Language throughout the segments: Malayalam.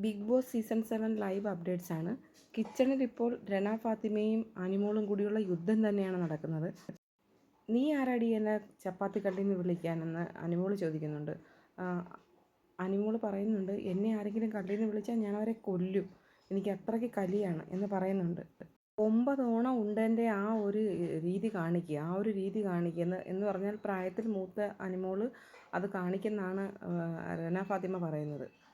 Big Boss season seven live updates ആണ്. കിച്ചണിൽ ഇപ്പോൾ രണ ഫാത്തിമയും അനിമോളും കൂടിയുള്ള യുദ്ധം തന്നെയാണ് നടക്കുന്നത്. നീ ആരാടി എന്നെ ചപ്പാത്തി കട്ടിന്ന് വിളിക്കാനെന്ന് അനിമോൾ ചോദിക്കുന്നുണ്ട്. അനിമോൾ പറയുന്നുണ്ട് എന്നെ ആരെങ്കിലും കട്ടിന്ന് വിളിച്ചാൽ ഞാൻ അവരെ കൊല്ലും. എനിക്ക് അത്രയ്ക്ക് കലിയാണ് എന്ന് പറയുന്നുണ്ട്. ഒമ്പത് ഓണം ഉണ്ടന്റെ ആ ഒരു രീതി കാണിക്കുക ആ ഒരു രീതി കാണിക്കുക എന്ന് പറഞ്ഞാൽ പ്രായത്തിൽ മൂത്ത അനിമോൾ അത് കാണിക്കുന്നതാണ് റന ഫാത്തിമ പറയുന്നത്. "ഏ,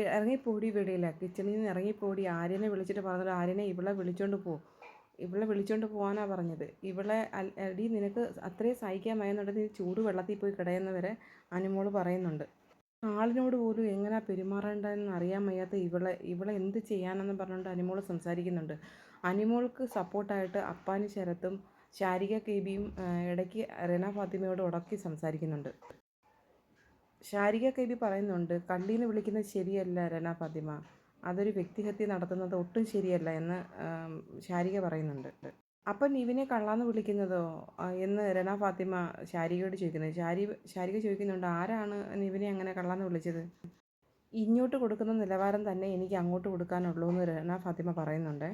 ഇറങ്ങിപ്പോടി വെളിയില്ല കിച്ചണിൽ നിന്ന് ഇറങ്ങിപ്പോടി. ആര്യനെ വിളിച്ചിട്ട് പറഞ്ഞത് ആര്യനെ ഇവളെ വിളിച്ചോണ്ട് പോ. ഇവളെ വിളിച്ചോണ്ട് പോകാനാണ് പറഞ്ഞത്. ഇവളെ അടി നിനക്ക് അത്രയും സഹിക്കാൻ വയ്യുന്നുണ്ടെങ്കിൽ നീ ചൂട് വെള്ളത്തിൽ പോയി കിടയുന്നവരെ അനുമോൾ പറയുന്നുണ്ട്. ആളിനോട് പോലും എങ്ങനെ പെരുമാറേണ്ടതെന്ന് അറിയാൻ വയ്യാത്ത ഇവളെ ഇവളെ എന്ത് ചെയ്യാനെന്ന് പറഞ്ഞുകൊണ്ട് അനിമോൾ സംസാരിക്കുന്നുണ്ട്. അനിമോൾക്ക് സപ്പോർട്ടായിട്ട് അപ്പാനും ശരത്തും ശാരിക കെ ബിയും ഇടയ്ക്ക് റെന ഫാത്തിമയോട് ഉടക്കി സംസാരിക്കുന്നുണ്ട്. ശാരിക കെ പറയുന്നുണ്ട്. കള്ളീന്ന് വിളിക്കുന്നത് ശരിയല്ല രന ഫാത്തിമ. അതൊരു വ്യക്തിഹത്യ നടത്തുന്നത് ഒട്ടും ശരിയല്ല എന്ന് ഷാരിക പറയുന്നുണ്ട്. അപ്പം നിവിനെ കള്ളാന്ന് വിളിക്കുന്നതോ? എന്ന് രന ഫാത്തിമ ശാരികയോട് ചോദിക്കുന്നത്. ശാരി ശാരിക ചോദിക്കുന്നുണ്ട് ആരാണ് നിവിനെ അങ്ങനെ കള്ളാന്ന് വിളിച്ചത്? ഇങ്ങോട്ട് കൊടുക്കുന്ന നിലവാരം തന്നെ എനിക്ക് അങ്ങോട്ട് കൊടുക്കാനുള്ളൂ എന്ന് രന ഫാത്തിമ പറയുന്നുണ്ട്.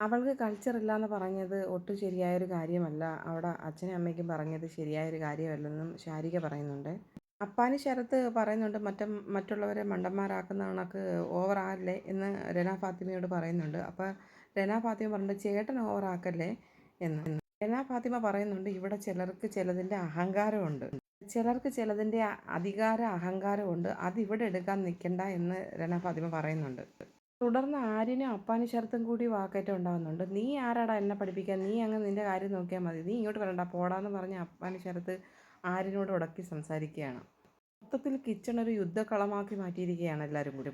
അവൾക്ക് കൾച്ചർ ഇല്ല എന്ന് പറഞ്ഞത് ഒട്ടും ശരിയായൊരു കാര്യമല്ല. അവിടെ അച്ഛനും അമ്മയ്ക്കും പറഞ്ഞത് ശരിയായൊരു കാര്യമല്ലെന്നും ശാരിക പറയുന്നുണ്ട്. അപ്പാനി ശരത്ത് പറയുന്നുണ്ട് മറ്റ മറ്റുള്ളവരെ മണ്ടന്മാരാക്കുന്ന കണക്ക് ഓവറാകല്ലേ എന്ന് രന ഫാത്തിമയോട് പറയുന്നുണ്ട്. അപ്പോൾ രന ഫാത്തിമ പറഞ്ഞിട്ട് ചേട്ടൻ ഓവറാക്കല്ലേ എന്ന്. രന ഫാത്തിമ പറയുന്നുണ്ട് ഇവിടെ ചിലർക്ക് ചിലതിന്റെ അഹങ്കാരമുണ്ട്. ചിലർക്ക് ചിലതിന്റെ അധികാര അഹങ്കാരമുണ്ട്. അത് ഇവിടെ എടുക്കാൻ നിൽക്കണ്ട എന്ന് രന ഫാത്തിമ പറയുന്നുണ്ട്. തുടർന്ന് ആര്യനും അപ്പാനി ശരത്തും കൂടി വാക്കേറ്റം ഉണ്ടാകുന്നുണ്ട് നീ ആരാടാ എന്നെ പഠിപ്പിക്കാൻ? നീ അങ്ങ് നിന്റെ കാര്യം നോക്കിയാൽ മതി. നീ ഇങ്ങോട്ട് വരണ്ട. പോടാന്ന് പറഞ്ഞ് അപ്പാനി ശരത്ത് ആര്യനോട് ഉടക്കി സംസാരിക്കുകയാണ്. മൊത്തത്തിൽ കിച്ചൺ ഒരു യുദ്ധക്കളമാക്കി മാറ്റിയിരിക്കുകയാണ് എല്ലാവരും കൂടി.